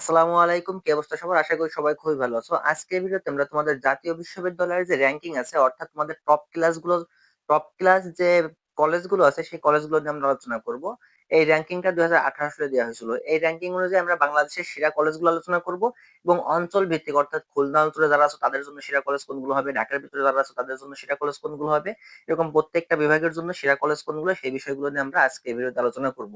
আসসালামু আলাইকুম। কি অবস্থা সবার? আশা করি সবাই খুবই ভালো আছো। আজকের ভিডিওতে আমরা তোমাদের জাতীয় বিশ্ববিদ্যালয়ের যে র্যাঙ্কিং আছে, অর্থাৎ তোমাদের টপ ক্লাসগুলো টপ ক্লাস যে কলেজগুলো আছে, সেই কলেজগুলো নিয়ে আমরা আলোচনা করব। এই র্যাঙ্কিংটা দুই হাজার আঠারো সালে দেওয়া হয়েছিল। এই র্যাঙ্কিং অনুযায়ী আমরা বাংলাদেশের সেরা কলেজগুলো আলোচনা করব এবং অঞ্চল ভিত্তিক, অর্থাৎ খুলনা অঞ্চলে যারা আছে তাদের জন্য সেরা কলেজ কোনগুলো হবে, ঢাকার ভিতরে যারা আছে তাদের জন্য সেরা কলেজ কোনগুলো হবে, এরকম প্রত্যেকটা বিভাগের জন্য সেরা কলেজ কোনগুলো, সেই বিষয়গুলো নিয়ে আমরা আজকে ভিডিওতে আলোচনা করব।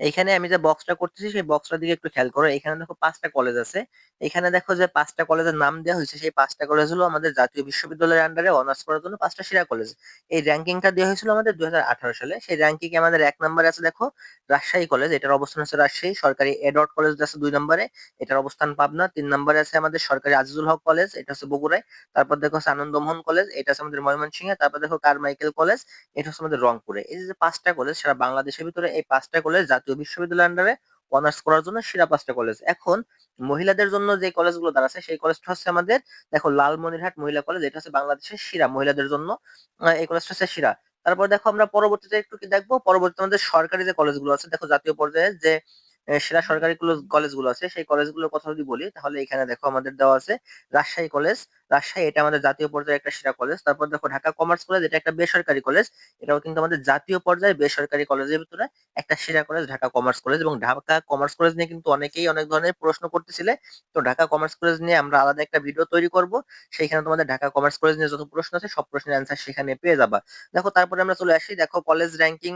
এইখানে আমি যে বক্সটা করতেছি, সেই বক্সটার দিকে একটু খেয়াল করো। এখানে দেখো পাঁচটা কলেজ আছে। এখানে দেখো যে পাঁচটা কলেজের নাম দেওয়া হয়েছে। সেই পাঁচটা কলেজ হলো আমাদের জাতীয় বিশ্ববিদ্যালয়ের আন্ডারে অনার্স করার জন্য পাঁচটা সেরা কলেজ এই র্যাঙ্কিংটা দেওয়া হয়েছিল আমাদের দুই হাজার আঠারো সালে। সেই র্যাঙ্কিং আমাদের এক নম্বরে আছে দেখো রাজশাহী কলেজ এটার অবস্থান হচ্ছে রাজশাহী, সরকারি এডওয়ার্ড কলেজ আছে দুই নম্বরে, এটার অবস্থান পাবনা, তিন নম্বরে আছে আমাদের সরকারি আজিজুল হক কলেজ এটা হচ্ছে বগুড়ায়, তারপর দেখো হচ্ছে আনন্দমোহন কলেজ এটা আছে আমাদের ময়মনসিংহে, তারপর দেখো কারমাইকেল কলেজ এটা হচ্ছে আমাদের রংপুরে। এই যে পাঁচটা কলেজ সারা বাংলাদেশের ভিতরে এই পাঁচটা কলেজ জাতীয় বিশ্ববিদ্যালয়ের আন্ডারে অনার্স করার জন্য সেরা পাঁচটা কলেজ এখন মহিলাদের জন্য যে কলেজগুলো দাঁড়াচ্ছে, সেই কলেজটা হচ্ছে আমাদের, দেখো লালমনিরহাট মহিলা কলেজ এটা হচ্ছে বাংলাদেশের সেরা মহিলাদের জন্য এই কলেজটা হচ্ছে সেরা। তারপর দেখো আমরা পরবর্তীতে একটু কি দেখব? পরবর্তীতে আমাদের সরকারি যে কলেজগুলো আছে, দেখো জাতীয় পর্যায়ে যে সেরা সরকারি কলেজগুলো আছে। সেই কলেজগুলোর কথা যদি বলি, তাহলে এখানে দেখো আমাদের দেওয়া আছে রাজশাহী কলেজ। রাজশাহী এটা আমাদের জাতীয় পর্যায়ে একটা সেরা কলেজ। তারপর দেখো ঢাকা কমার্স কলেজ, এটা একটা বেসরকারি কলেজ। এটাও কিন্তু আমাদের জাতীয় পর্যায়ে বেসরকারি কলেজের ভিতরে একটা সেরা কলেজ ঢাকা কমার্স কলেজ এবং ঢাকা কমার্স কলেজ নিয়ে কিন্তু অনেকেই অনেক ধরনের প্রশ্ন করতেছিলে। তো ঢাকা কমার্স কলেজ নিয়ে আমরা আলাদা একটা ভিডিও তৈরি করব। সেইখানে তোমাদের ঢাকা কমার্স কলেজ নিয়ে যত প্রশ্ন আছে, সব প্রশ্নের অ্যান্সার সেখানে পেয়ে যাবা। দেখো তারপরে আমরা চলে আসি। দেখো কলেজ র্যাঙ্কিং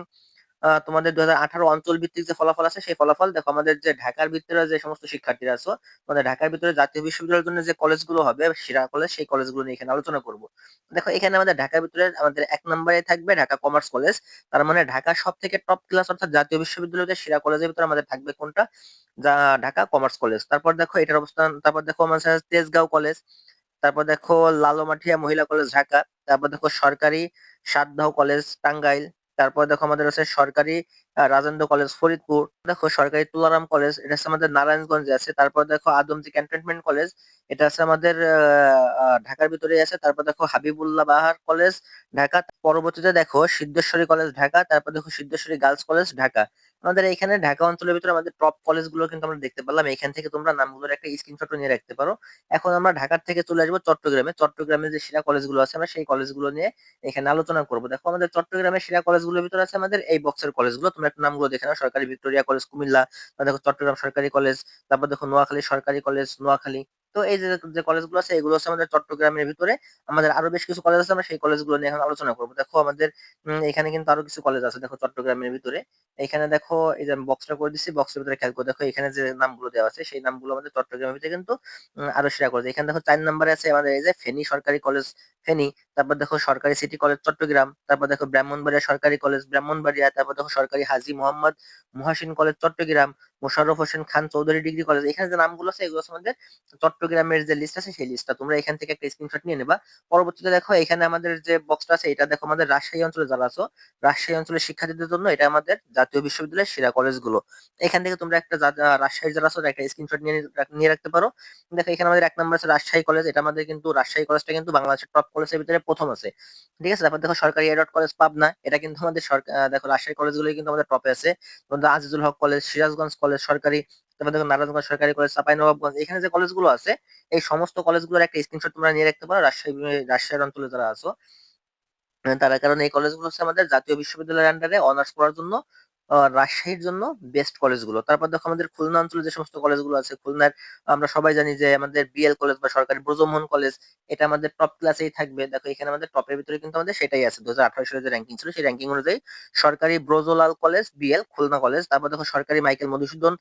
তোমাদের দু হাজার আঠারো অঞ্চল ভিত্তিক যে ফলাফল আছে, সেই ফলাফল দেখো, আমাদের যে ঢাকার ভিতরে যে সমস্ত শিক্ষার্থীরা আছো, তোমাদের ঢাকার ভিতরে জাতীয় বিশ্ববিদ্যালয়ের জন্য যে কলেজগুলো হবে, সেরা কলেজ, সেই কলেজগুলো নিয়ে এখানে আলোচনা করব। দেখো, এখানে আমাদের ঢাকার ভিতরে আমাদের এক নম্বরে থাকবে ঢাকা কমার্স কলেজ। তার মানে ঢাকা সব থেকে টপ ক্লাস অর্থাৎ জাতীয় বিশ্ববিদ্যালয়ের সেরা কলেজের ভিতরে আমাদের থাকবে কোনটা? যা ঢাকা কমার্স কলেজ। তারপর দেখো, এটার অবস্থান, তারপর দেখো আমাদের তেজগাঁও কলেজ। তারপর দেখো লালমাটিয়া মহিলা কলেজ ঢাকা। তারপর দেখো সরকারি সাতদাহ কলেজ টাঙ্গাইল। তারপর দেখো আমাদের আছে সরকারি রাজেন্দ্র কলেজ ফরিদপুর, দেখো সরকারি তুলারাম কলেজ, এটা আছে আমাদের নারায়ণগঞ্জে আছে। তারপর দেখো আদমজি ক্যান্টনমেন্ট কলেজ, এটা আছে আমাদের ঢাকার ভিতরে আছে। তারপর দেখো হাবিবুল্লাহ বাহার কলেজ, ঢাকা। পরবর্তীতে দেখো সিদ্ধেশ্বরী কলেজ, ঢাকা। তারপর দেখো সিদ্ধেশ্বরী গার্লস কলেজ, ঢাকা। আমাদের এখানে ঢাকা অঞ্চলের ভিতরে আমাদের টপ কলেজগুলো কিন্তু আমরা দেখতে পারলাম এখান থেকে তোমরা নামগুলোর একটা স্ক্রিনশট নিয়ে রাখতে পারো। এখন আমরা ঢাকার থেকে চলে আসব চট্টগ্রামে। চট্টগ্রামে যে সেরা কলেজগুলো আছে, আমরা সেই কলেজগুলো নিয়ে এখানে আলোচনা করব। দেখো, আমাদের চট্টগ্রামের সেরা কলেজগুলোর ভিতরে আছে আমাদের এই বক্সের কলেজগুলো তোমরা একটা নামগুলো দেখে নাও। সরকারি ভিক্টোরিয়া কলেজ কুমিল্লা দেখো চট্টগ্রাম সরকারি কলেজ তারপর দেখো নোয়াখালী সরকারি কলেজ নোয়াখালী। তো এই যে কলেজগুলো আছে, এগুলো হচ্ছে আমাদের চট্টগ্রামের ভিতরে। আমাদের আরও বেশ কিছু কলেজ আছে, আমরা সেই কলেজগুলো নিয়ে এখন আলোচনা করব। দেখো আমাদের এখানে কিন্তু আরও কিছু কলেজ আছে, দেখো চট্টগ্রামের ভিতরে। এখানে দেখো, এই যে আমি বক্সটা করে দিচ্ছি বক্সের ভিতরে খেয়াল করে দেখো, এখানে যে নামগুলো দেওয়া আছে, সেই নামগুলো আমাদের চট্টগ্রামের ভিতরে কিন্তু আরও সেরা কলেজ এখানে দেখো চার নম্বরে আছে আমাদের এই যে ফেনী সরকারি কলেজ ফেনী, তারপর দেখো সরকারি সিটি কলেজ চট্টগ্রাম, তারপর দেখো ব্রাহ্মণবাড়িয়া সরকারি কলেজ ব্রাহ্মণবাড়িয়া, তারপর দেখো সরকারি Haji Mohammad Mohsin college Chittagong Mosharraf Hossain Khan, Chowdhury degree college, এখানে যে নামগুলো আছে, এগুলো আমাদের চট্টগ্রামের যে লিস্ট আছে, সেই লিস্টটা তোমরা এখান থেকে একটা স্ক্রিনশট নিয়ে নেবা। পরবর্তীতে দেখো, এখানে আমাদের যে বক্সটা আছে, এটা দেখো আমাদের রাজশাহী অঞ্চলে যারা আছো, রাজশাহী অঞ্চলের শিক্ষার্থীদের জন্য এটা আমাদের জাতীয় বিশ্ববিদ্যালয়ের সেরা কলেজগুলো। এখান থেকে তোমরা একটা রাজশাহী যারা আছো একটা স্ক্রিনশট নিয়ে নিয়ে রাখতে পারো। দেখো, এখানে আমাদের এক নম্বর আছে রাজশাহী কলেজ। এটা আমাদের কিন্তু রাজশাহী কলেজটা কিন্তু বাংলাদেশের টপ কলেজের ভিতরে প্রথম আছে। ঠিক আছে? তারপর দেখো, সরকারি এডট কলেজ পাবনা। এটা কিন্তু আমাদের সরকার দেখো, রাজশাহী কলেজগুলো কিন্তু আমাদের টপে আছে। আজিজুল হক কলেজ, সিরাজগঞ্জ কলেজ সরকারি তারপর দেখো নারায়ণগঞ্জ সরকারি কলেজ নবাবগঞ্জ এখানে যে কলেজগুলো আছে, এই সমস্ত কলেজগুলোর একটা স্ক্রিনশট তোমরা নিয়ে রাখতে পারো, রাজশাহী, রাজশাহীর অঞ্চলে যারা আছো। তারা, কারণ এই কলেজগুলো হচ্ছে আমাদের জাতীয় বিশ্ববিদ্যালয়ের আন্ডারে অনার্স পড়ার জন্য রাজশাহীর জন্য বেস্ট কলেজগুলো তারপর দেখো আমাদের খুলনা অঞ্চলে যে সমস্ত কলেজগুলো আছে, খুলনার আমরা সবাই জানি যে আমাদের বিএল কলেজ বা সরকারি ব্রজমোহন কলেজ এটা আমাদের টপ ক্লাসেই থাকবে। দেখো এখানে আমাদের টপের ভিতরে কিন্তু আমাদের সেটাই আছে। দু হাজার সালে যে র্যাঙ্কিং ছিল, সেই র্যাঙ্কিং অনুযায়ী সরকারি Brajalal college BL Khulna college তারপর দেখো সরকারি মাইকেল মধুসূদন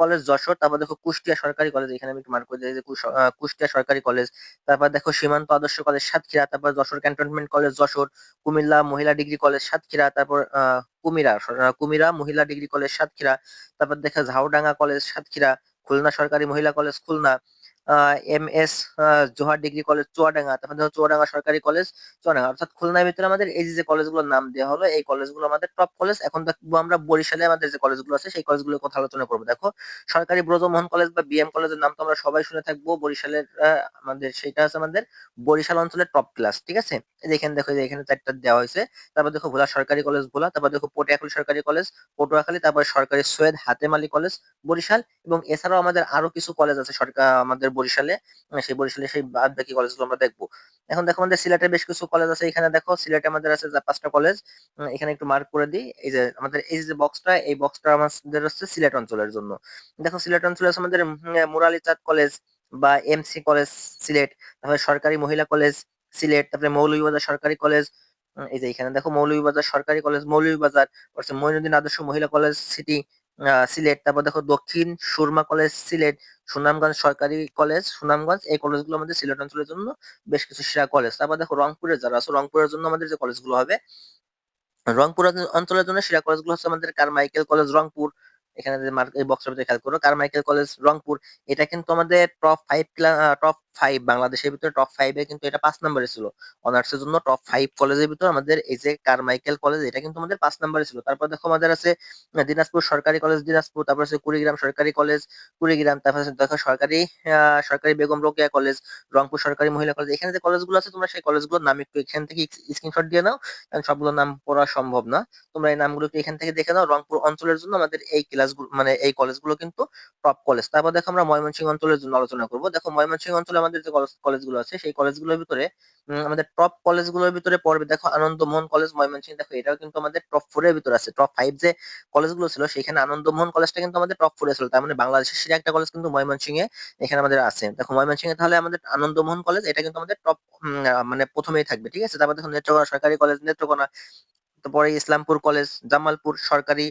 কলেজ যশোর, তারপর দেখো কুষ্টিয়া সরকারি কলেজ এখানে আমি একটু মার্ক করে যে কুষ্টিয়া সরকারি কলেজ তারপর দেখো সীমান্ত আদর্শ কলেজ সাতক্ষীরা, তারপর যশোর ক্যান্টনমেন্ট কলেজ যশোর, কুমিল্লা মহিলা ডিগ্রি কলেজ সাতক্ষীরা, তারপর কুমিরা কুমিরা, মহিলা ডিগ্রি কলেজ সাতক্ষীরা, তারপর দেখা ঝাউডাঙ্গা কলেজ সাতক্ষীরা, খুলনা সরকারি মহিলা college Khulna M S Johar degree college Chuadanga, তারপর দেখো চুয়াডাঙ্গা সরকারি কলেজ চুয়াডাঙ্গা, অর্থাৎ খুলনার ভিতরে আমাদের এই যে কলেজগুলোর নাম দেওয়া হলো, এই কলেজগুলো আমাদের টপ কলেজ। এখন দেখব আমরা বরিশালে আমাদের যে কলেজগুলো আছে, সেই কলেজগুলোর কথা আলোচনা করব। দেখো, সরকারি ব্রজমোহন কলেজ বা বিএম কলেজের নাম তো আমরা সবাই শুনে থাকব। বরিশালের আমাদের, সেটা আছে আমাদের বরিশাল অঞ্চলের টপ ক্লাস ঠিক আছে? এখানে দেখো যে এখানে চারটা দেওয়া হয়েছে। তারপর দেখো, ভোলা সরকারি কলেজ ভোলা তারপর দেখো, পটিয়াখালী সরকারি কলেজ, পটুয়াখালী, তারপর সরকারি সৈয়দ হাতেম আলী কলেজ, বরিশাল, এবং এছাড়াও আমাদের আরও কিছু কলেজ আছে সরকার, আমাদের বরিশালে সেই বরিশালে সেই বাদ বাকি কলেজগুলো আমরা দেখব। এখন দেখো আমাদের সিলেটে বেশ কিছু কলেজ আছে, এখানে দেখো সিলেটে আমাদের আছে পাঁচটা কলেজ এখানে একটু মার্ক করে দিই। এই যে আমাদের, এই যে বক্সটা এই বক্সটা আমাদের হচ্ছে সিলেট অঞ্চলের জন্য। দেখো সিলেট অঞ্চলে আমাদের মুরালি চাঁদ কলেজ বা এমসি কলেজ সিলেট, তারপরে সরকারি মহিলা কলেজ সিলেট, তারপরে মৌলভীবাজার সরকারি কলেজ এই যে এখানে দেখো মৌলভীবাজার সরকারি কলেজ মৌলভীবাজার হচ্ছে মঈনুদ্দিন আদর্শ মহিলা কলেজ সিটি সিলেট। তারপর দেখো দক্ষিণ সুরমা কলেজ সিলেট, সুনামগঞ্জ সরকারি কলেজ, সুনামগঞ্জ, এই কলেজগুলো আমাদের সিলেট অঞ্চলের জন্য বেশ কিছু সেরা কলেজ। তারপর দেখো রংপুরে যারা আছে, রংপুরের জন্য আমাদের যে কলেজগুলো হবে, রংপুর অঞ্চলের জন্য সেরা কলেজগুলো হচ্ছে আমাদের কারমাইকেল কলেজ রংপুর এখানে এই বক্সের ভিতরে খেয়াল করো। কারমাইকেল কলেজ রংপুর, এটা কিন্তু আমাদের টপ ফাইভ টপ ফাইভ বাংলাদেশের ভিতরে টপ ফাইভে কিন্তু এটা পাঁচ নম্বরে ছিল। অনার্স এর জন্য টপ ফাইভ কলেজের ভিতরে আমাদের এই যে কারমাইকেল কলেজ এটা কিন্তু আমাদের পাঁচ নম্বরে ছিল। তারপর দেখো আমাদের আছে দিনাজপুর সরকারি কলেজ দিনাজপুর, তারপর আছে কুড়িগ্রাম সরকারি কলেজ কুড়িগ্রাম, তারপর দেখো সরকারি সরকারি বেগম রোকেয়া কলেজ রংপুর সরকারি মহিলা কলেজ এখানে যে কলেজগুলো আছে, তোমরা সেই কলেজগুলোর নাম একটু এখান থেকে স্ক্রিনশট দিয়ে নাও। কারণ সবগুলো নাম পড়া সম্ভব না। তোমরা এই নামগুলো এখান থেকে দেখে নাও। রংপুর অঞ্চলের জন্য আমাদের এই ক্লাসগুলো মানে এই কলেজগুলো কিন্তু টপ কলেজ তারপর দেখো আমরা ময়মনসিংহ অঞ্চলের জন্য আলোচনা করব। দেখো ময়মনসিংহ অঞ্চলে আমাদের যে কলেজগুলো আছে, সেই কলেজগুলোর ভিতরে আমাদের টপ কলেজগুলোর ভিতরে পড়বে, দেখো আনন্দমোহন কলেজ ময়মনসিংহ, দেখো এটাও কিন্তু আমাদের টপ ফোর এর ভিতরে আছে। টপ ফাইভ যে কলেজগুলো ছিল, সেখানে আনন্দমোহন কলেজটা কিন্তু আমাদের টপ ফোরে ছিল। তার মানে বাংলাদেশের সেরা একটা কলেজ কিন্তু ময়মনসিংহে এখানে আমাদের আছে। দেখো ময়মনসিংহে তাহলে আমাদের আনন্দমোহন কলেজ এটা কিন্তু আমাদের টপ মানে প্রথমেই থাকবে, ঠিক আছে? তারপর দেখো নেত্রকোনা সরকারি কলেজ নেত্রকোনা, তারপরে ইসলামপুর কলেজ জামালপুর সরকারি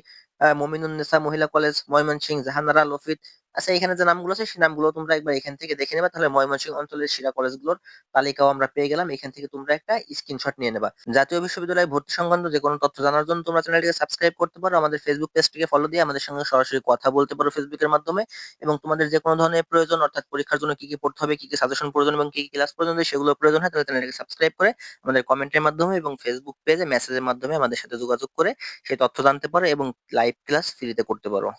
মমিনুন্নেসা মহিলা কলেজ ময়মনসিংহ জাহানারা লফিত আচ্ছা এখানে যে নামগুলো আছে, সেই নামগুলো তোমরা একবার এখান থেকে দেখে নেবা। তাহলে ময়মনসিংহ অঞ্চলের সেরা কলেজগুলোর তালিকাও আমরা পেয়ে গেলাম। এখান থেকে তোমরা একটা স্ক্রিনশট নিয়ে নেবা। জাতীয় বিশ্ববিদ্যালয়ে ভর্তি সংক্রান্ত যে কোনো তথ্য জানার জন্য তোমরা চ্যানেলটিকে সাবস্ক্রাইব করতে পারো, আমাদের ফেসবুক পেজটিকে ফলো দিয়ে আমাদের সঙ্গে সরাসরি কথা বলতে পারো ফেসবুকের মাধ্যমে। এবং তোমাদের যে কোনো ধরনের প্রয়োজন, অর্থাৎ পরীক্ষার জন্য কি কি পড়তে হবে, কি কি সাজেশন প্রয়োজন এবং কি কি ক্লাস প্রয়োজন সেগুলো প্রয়োজন হয়, তাহলে চ্যানেলটিকে সাবস্ক্রাইব করে আমাদের কমেন্টের মাধ্যমে এবং ফেসবুক পেজে মেসেজের মাধ্যমে আমাদের সাথে যোগাযোগ করে সেই তথ্য জানতে পারো এবং লাইভ ক্লাস ফ্রিতে করতে পারো।